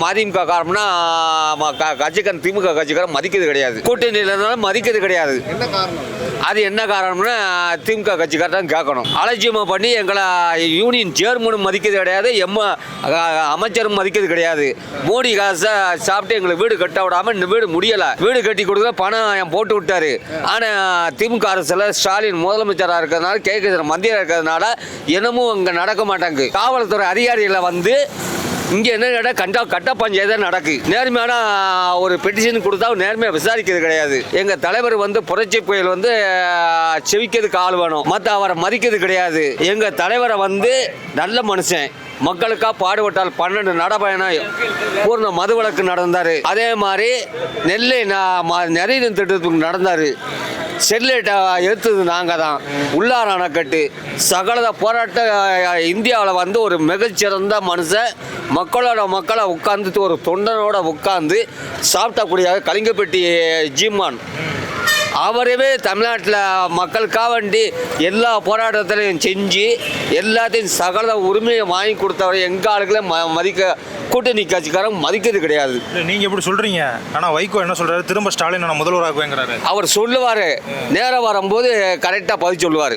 மதிமுக காரணம்னா கட்சிக்காரன் திமுக கட்சிக்காரன் மதிக்கிறது கிடையாது. கூட்டணி இல்லைனாலும் மதிக்கிறது கிடையாது. என்ன காரணம்? அது என்ன காரணம்னா திமுக கட்சிக்காரர் தான் கேட்கணும். அலட்சியமாக பண்ணி எங்களை யூனியன் சேர்மனும் மதிக்கிறது கிடையாது எம்ம அமைச்சரும் மதிக்கிறது கிடையாது. மோடி காசை சாப்பிட்டு எங்களுக்கு வீடு கட்ட விடாம இந்த வீடு முடியலை. வீடு கட்டி கொடுக்க பணம் போட்டு விட்டாரு. ஆனால் திமுக அரசில் ஸ்டாலின் முதலமைச்சராக இருக்கிறதுனால கேட்குற மந்திரம் இருக்கிறதுனால என்னமும் அங்கே நடக்க மாட்டாங்க. காவல்துறை அதிகாரிகளை வந்து இங்கே என்ன கேட்டால் கண்டா கட்ட பஞ்சாயத்து தான் நடக்கு. நேர்மையான ஒரு பெட்டிஷன் கொடுத்தா நேர்மையாக விசாரிக்கிறது கிடையாது. எங்கள் தலைவர் வந்து புரட்சி புயல் வந்து செவிக்கிறதுக்கு ஆள் வேணும். மற்ற அவரை மதிக்கிறது கிடையாது. எங்கள் தலைவரை வந்து நல்ல மனுஷன். மக்களுக்காக பாடுபட்டால் பன்னெண்டு நடப்பயணம் பூர்ண மது வழக்கு நடந்தார். அதே மாதிரி நெல்லை நிறைய திட்டத்துக்கு நடந்தார். ஸ்டெர்லைட்டை எடுத்தது நாங்கள் தான். உள்ளார அணைக்கட்டு. சகலத போராட்ட இந்தியாவில் வந்து ஒரு மிகச்சிறந்த மனுஷன். மக்களோட மக்களை உட்காந்துட்டு ஒரு தொண்டனோட உட்காந்து சாப்பிட்டக்கூடிய கலிங்கப்பட்டி ஜீமான் அவரவே தமிழ்நாட்டில் மக்களுக்காக வேண்டி எல்லா போராட்டத்திலையும் செஞ்சு எல்லாத்தையும் சகல உரிமையை வாங்கி கொடுத்தவரை எங்கள் ஆளுகளை ம மதிக்க கூட்டணி கட்சிக்காரங்க மதிக்கிறது கிடையாது. இல்ல, நீங்க எப்படி சொல்றீங்க? ஆனா வைகோ என்ன சொல்றாரு? திரும்ப ஸ்டாலின் நான் முதல்வராக்குவேங்கிறாரு. அவர் சொல்லுவார். நேரம் வரும்போது கரெக்டாக பதில் சொல்லுவார்.